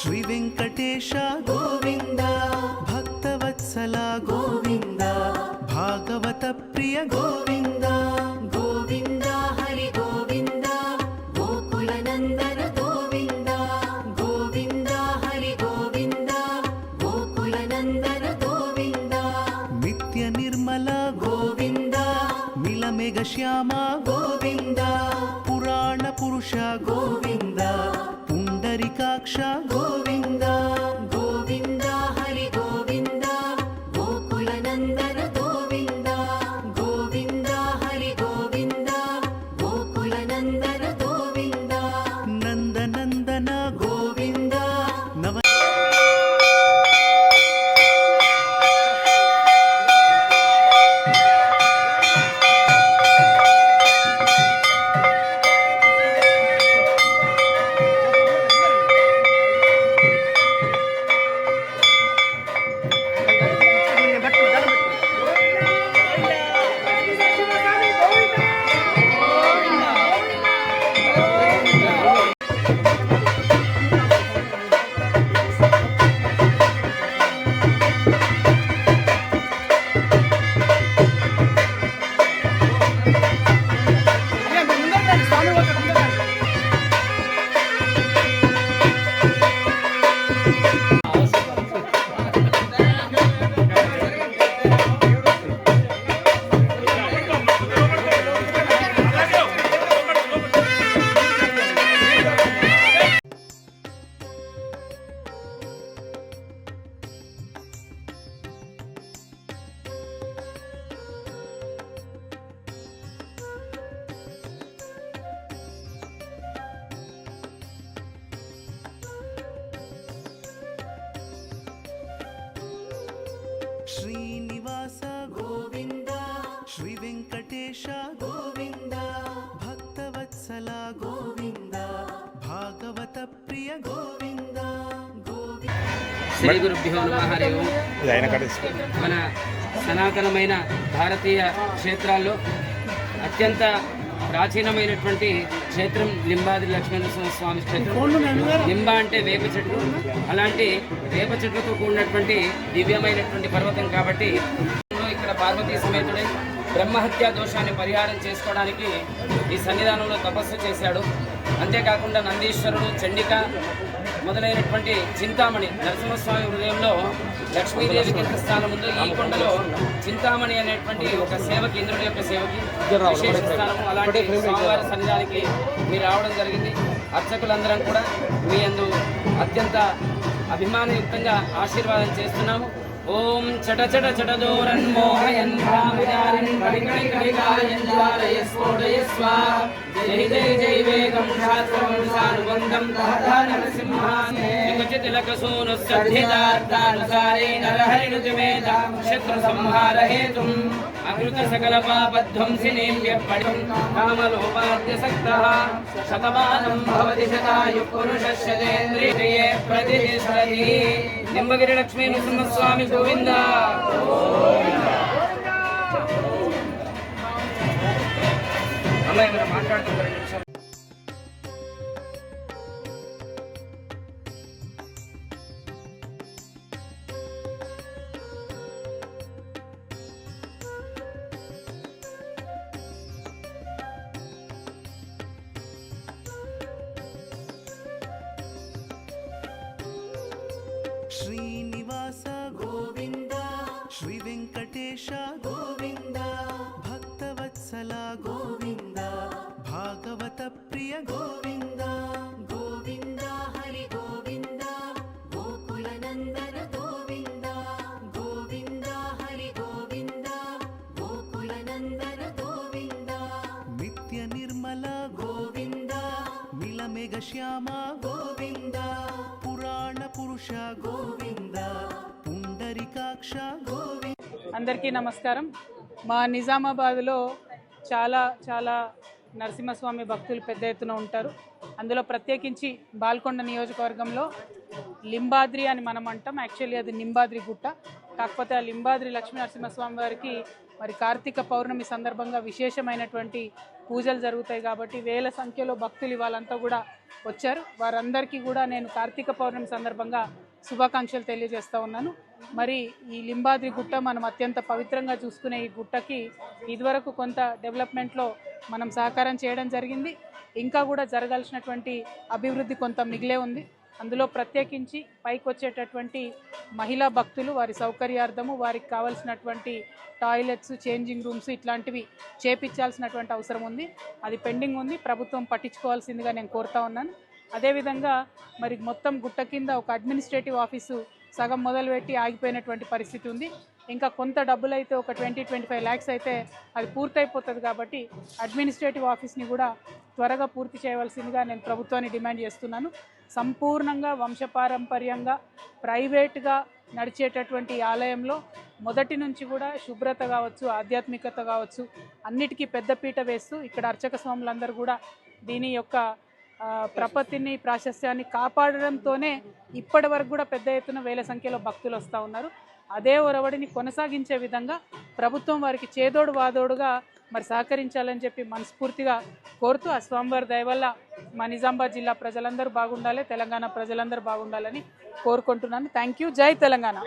శ్రీ వెంకటేశ గోవింద భక్తవత్సల గోవింద భాగవత ప్రియ గోవింద. శ్రీ గురుభ్యో నమ హరి ఓం. మన సనాతనమైన భారతీయ క్షేత్రాల్లో అత్యంత ప్రాచీనమైనటువంటి క్షేత్రం లింబాది లక్ష్మీనరసింహ స్వామి క్షేత్రం. లింబ అంటే వేప చెట్లు అలాంటి వేప చెట్లతో కూడినటువంటి దివ్యమైనటువంటి పర్వతం కాబట్టి ఇక్కడ పార్వతీ సమేతుడై బ్రహ్మహత్యా దోషాన్ని పరిహారం చేసుకోవడానికి ఈ సన్నిధానంలో తపస్సు చేశాడు. అంతేకాకుండా నందీశ్వరుడు చండిక మొదలైనటువంటి చింతామణి నరసింహస్వామి హృదయంలో లక్ష్మీదేవి కింద స్థానం ఉందో ఈ కొండలో చింతామణి అనేటువంటి ఒక సేవకి ఇంద్రుడి యొక్క సేవకి విశేష స్థానము అలాంటి స్వామివారి సన్నిధానికి మీరు రావడం జరిగింది. అర్చకులందరం కూడా మీ అందు అత్యంత అభిమానయుక్తంగా ఆశీర్వాదం చేస్తున్నాము. ఓం చట చట చట మోహయన్ భావిదారిన్ కడికడి కడికాయన్ జ్వాలయ స్ఫోటయ స్ఫోటయస్వ జై జై జై వేగం శాస్త్రమనుసానుబంధం సానుబంధం నరసింహాసే నరసింహానే వికచ తిలక సూను సద్ధితార్థానుసారే నరహరిణుతి వేద శత్రు సంహార హేతుం అకృత సకల పాపధ్వంసినీం వ్యపడిం కామలోపాద్య సక్తః శతమానం భవతి శతాయు పురుషస్యేంద్రియే ప్రతిష్టతి నింబగిరి లక్ష్మీ నరసింహస్వామి గోవిందా. శ్రీనివాస గోవింద శ్రీ వెంకటేశ గోవింద భక్తవత్సల గోవింద భాగవత ప్రియ గోవింద గోవింద హరి గోవింద గోకుల నందన గోవింద గోవింద హరి గోవింద గోకుల నందన గోవింద. నిత్య నిర్మల గోవింద నిలమేఘ శ్యామ గోవింద పురుష గోవింద పుండరికాక్ష గోవింద. అందరికీ నమస్కారం. మా నిజామాబాద్లో చాలా చాలా నరసింహస్వామి భక్తులు పెద్ద ఎత్తున ఉంటారు. అందులో ప్రత్యేకించి బాల్కొండ నియోజకవర్గంలో లింబాద్రి అని మనం అంటాం. యాక్చువల్లీ అది నింబాద్రి గుట్ట. కాకపోతే ఆ లింబాద్రి లక్ష్మీ నరసింహస్వామి వారికి మరి కార్తీక పౌర్ణమి సందర్భంగా విశేషమైనటువంటి పూజలు జరుగుతాయి కాబట్టి వేల సంఖ్యలో భక్తులు ఇవాళంతా కూడా వచ్చారు. వారందరికీ కూడా నేను కార్తీక పౌర్ణమి సందర్భంగా శుభాకాంక్షలు తెలియజేస్తూ ఉన్నాను. మరి ఈ లింబాద్రి గుట్ట మనం అత్యంత పవిత్రంగా చూసుకునే ఈ గుట్టకి ఇదివరకు కొంత డెవలప్మెంట్లో మనం సహకారం చేయడం జరిగింది. ఇంకా కూడా జరగాల్సినటువంటి అభివృద్ధి కొంత మిగిలే ఉంది. అందులో ప్రత్యేకించి పైకి వచ్చేటటువంటి మహిళా భక్తులు వారి సౌకర్యార్థము వారికి కావాల్సినటువంటి టాయిలెట్స్ చేంజింగ్ రూమ్స్ ఇట్లాంటివి చేపించాల్సినటువంటి అవసరం ఉంది. అది పెండింగ్ ఉంది. ప్రభుత్వం పట్టించుకోవాల్సిందిగా నేను కోరుతా ఉన్నాను. అదేవిధంగా మరి మొత్తం గుట్ట కింద ఒక అడ్మినిస్ట్రేటివ్ ఆఫీసు సగం మొదలుపెట్టి ఆగిపోయినటువంటి పరిస్థితి ఉంది. ఇంకా కొంత డబ్బులు అయితే ఒక ట్వంటీ ట్వంటీ ఫైవ్ ల్యాక్స్ అయితే అది పూర్తయిపోతుంది కాబట్టి అడ్మినిస్ట్రేటివ్ ఆఫీస్ని కూడా త్వరగా పూర్తి చేయవలసిందిగా నేను ప్రభుత్వాన్ని డిమాండ్ చేస్తున్నాను. సంపూర్ణంగా వంశపారంపర్యంగా ప్రైవేట్గా నడిచేటటువంటి ఆలయంలో మొదటి నుంచి కూడా శుభ్రత కావచ్చు ఆధ్యాత్మికత కావచ్చు అన్నిటికీ పెద్దపీట వేస్తూ ఇక్కడ అర్చక స్వాములందరూ కూడా దీని యొక్క ప్రపత్తిని ప్రాశస్త్యాన్ని కాపాడడంతోనే ఇప్పటి వరకు కూడా పెద్ద ఎత్తున వేల సంఖ్యలో భక్తులు వస్తూ ఉన్నారు. అదే ఒరవడిని కొనసాగించే విధంగా ప్రభుత్వం వారికి చేదోడు వాదోడుగా మరి సహకరించాలని చెప్పి మనస్ఫూర్తిగా కోరుతూ ఆ స్వామివారి దయ వల్ల మా నిజామాబాద్ జిల్లా ప్రజలందరూ బాగుండాలి తెలంగాణ ప్రజలందరూ బాగుండాలని కోరుకుంటున్నాను. థ్యాంక్ యూ జై తెలంగాణ.